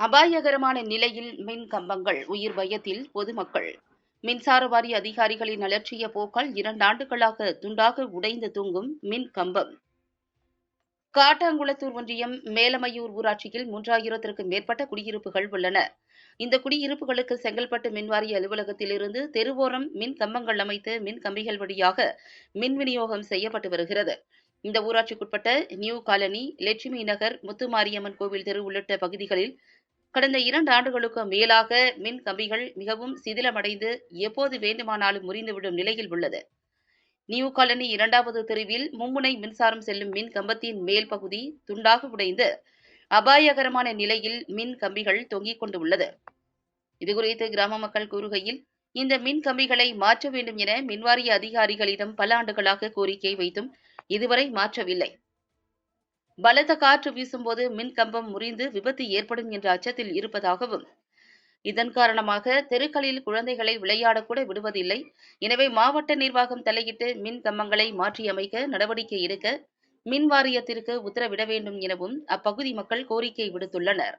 அபாயகரமான நிலையில் மின் கம்பங்கள் உயிர் பயத்தில் பொதுமக்கள். மின்சார வாரிய அதிகாரிகளின் அலட்சிய போக்கால் இரண்டாண்டுகளாக துண்டாக உடைந்து தூங்கும் மின் கம்பம். காட்டாங்குளத்தூர் ஒன்றியம் மேலமையூர் ஊராட்சியில் மூன்றாயிரத்திற்கும் மேற்பட்ட குடியிருப்புகள் உள்ளன. இந்த குடியிருப்புகளுக்கு செங்கல்பட்டு மின்வாரிய அலுவலகத்திலிருந்து தெருவோரம் மின் கம்பங்கள் அமைத்து மின் கம்பிகள் வழியாக மின் விநியோகம் செய்யப்பட்டு வருகிறது. இந்த ஊராட்சிக்குட்பட்ட நியூ காலனி லட்சுமி நகர் முத்துமாரியம்மன் கோவில் தெரு உள்ளிட்ட பகுதிகளில் கடந்த இரண்டு ஆண்டுகளுக்கு மேலாக மின் கம்பிகள் மிகவும் சிதிலமடைந்து எப்போது வேண்டுமானாலும் முறிந்துவிடும் நிலையில் உள்ளது. நியூ காலனி இரண்டாவது தெருவில் மும்முனை மின்சாரம் செல்லும் மின் கம்பத்தின் மேல் பகுதி துண்டாக உடைந்து அபாயகரமான நிலையில் மின் கம்பிகள் தொங்கிக் கொண்டு உள்ளது. இதுகுறித்து கிராம மக்கள் கூறுகையில் இந்த மின் கம்பிகளை மாற்ற வேண்டும் என மின்வாரிய அதிகாரிகளிடம் பல ஆண்டுகளாக கோரிக்கை வைத்தும் இதுவரை மாற்றவில்லை. பலத்த காற்று வீசும்போது மின் கம்பம் முறிந்து விபத்து ஏற்படும் என்ற அச்சத்தில் இருப்பதாகவும் இதன் காரணமாக தெருக்களில் குழந்தைகளை விளையாடக்கூட விடுவதில்லை. எனவே மாவட்ட நிர்வாகம் தலையிட்டு மின் கம்பங்களை மாற்றியமைக்க நடவடிக்கை எடுக்க மின் வாரியத்திற்கு உத்தரவிட வேண்டும் எனவும் அப்பகுதி மக்கள் கோரிக்கை விடுத்துள்ளனர்.